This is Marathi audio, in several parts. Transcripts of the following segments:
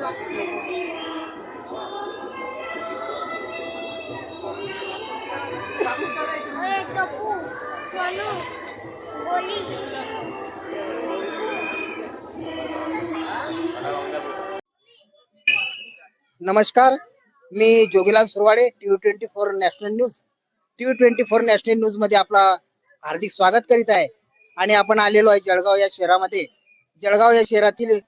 नमस्कार मी Jogilal Surwade TV twenty four national news. TV twenty four national न्यूजमध्ये आपला हार्दिक स्वागत करीत आहे. आणि आपण आलेलो आहे जळगाव या शहरामध्ये. जळगाव या शहरातील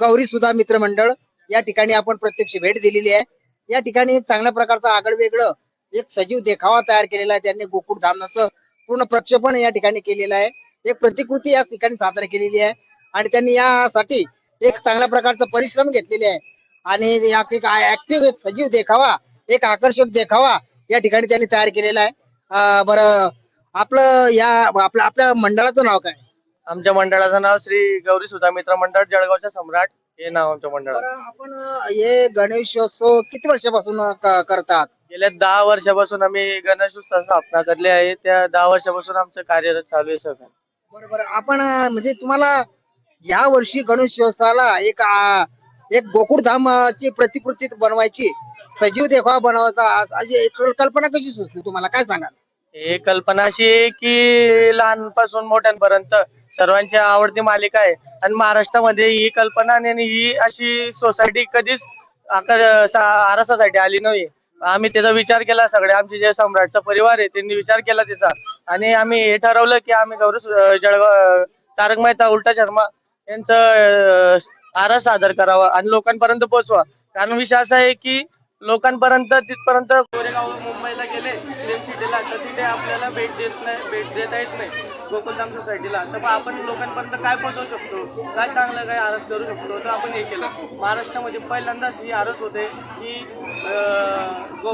गौरी सुधा मित्र मंडळ या ठिकाणी आपण प्रत्यक्ष भेट दिलेली आहे. या ठिकाणी एक चांगल्या प्रकारचं आगळ वेगळं एक सजीव देखावा तयार केलेला आहे. त्यांनी गोकुळ धामनाचं पूर्ण प्रक्षेपण या ठिकाणी केलेलं आहे. एक प्रतिकृती या ठिकाणी सादर केलेली आहे. आणि त्यांनी यासाठी एक चांगल्या प्रकारचा परिश्रम घेतलेले आहे. आणि या ऍक्टिव्ह एक सजीव देखावा एक आकर्षक देखावा या ठिकाणी त्यांनी तयार केलेला आहे. अं, बरं आपलं या आपलं आपल्या मंडळाचं नाव काय? आमच्या मंडळाचं नाव श्री गौरी सुधा मित्र मंडळ जळगावच्या सम्राट हे नाव आमच्या मंडळाचं. बरं आपण अं, हे गणेशोत्सव किती वर्षापासून अं, क- करतात? गेल्या दहा वर्षापासून आम्ही गणेश उत्सव स्थापना करली आहे. त्या दहा वर्षापासून आमचं कार्यरत चालू आहे सगळं. बरोबर आपण अं, म्हणजे तुम्हाला या वर्षी गणेशोत्सवाला एक अं, एक गोकुळधामची प्रतिकृती बनवायची सजीव देखावा बनवायचा अस- अशी एक कल्पना कशी सुचली तुम्हाला? काय सांगाल? हे कल्पना अशी आहे की लहानपासून मोठ्यांपर्यंत सर्वांची आवडती मालिका आहे. आणि महाराष्ट्रामध्ये ही कल्पना आणि ही अशी सोसायटी कधीच आरसासाठी सोसायटी आली नव्हती आम्ही त्याचा विचार केला सगळे आमचे जे सम्राटचा परिवार आहे त्यांनी विचार केला त्याचा आणि आम्ही हे ठरवलं की आम्ही गौरव जळगाव तारक मेहता उलटा शर्मा यांचं आरस आरा सादर करावा आणि लोकांपर्यंत पोहोचवा. कारण विषय असा आहे की लोकांपर्यंत तिथपर्यंत. गोरेगाव मुंबईला गेले फिल्म सिटीला तर तिथे आपल्याला भेट देत नाही भेट देता येत नाही गोकुलधाम सोसायटीला तर मग आपण लोकांपर्यंत काय पोहोचवू शकतो? काय चांगलं काय आरस करू शकतो? तर आपण हे केलं. महाराष्ट्रामध्ये पहिल्यांदाच ही आरस होते की गो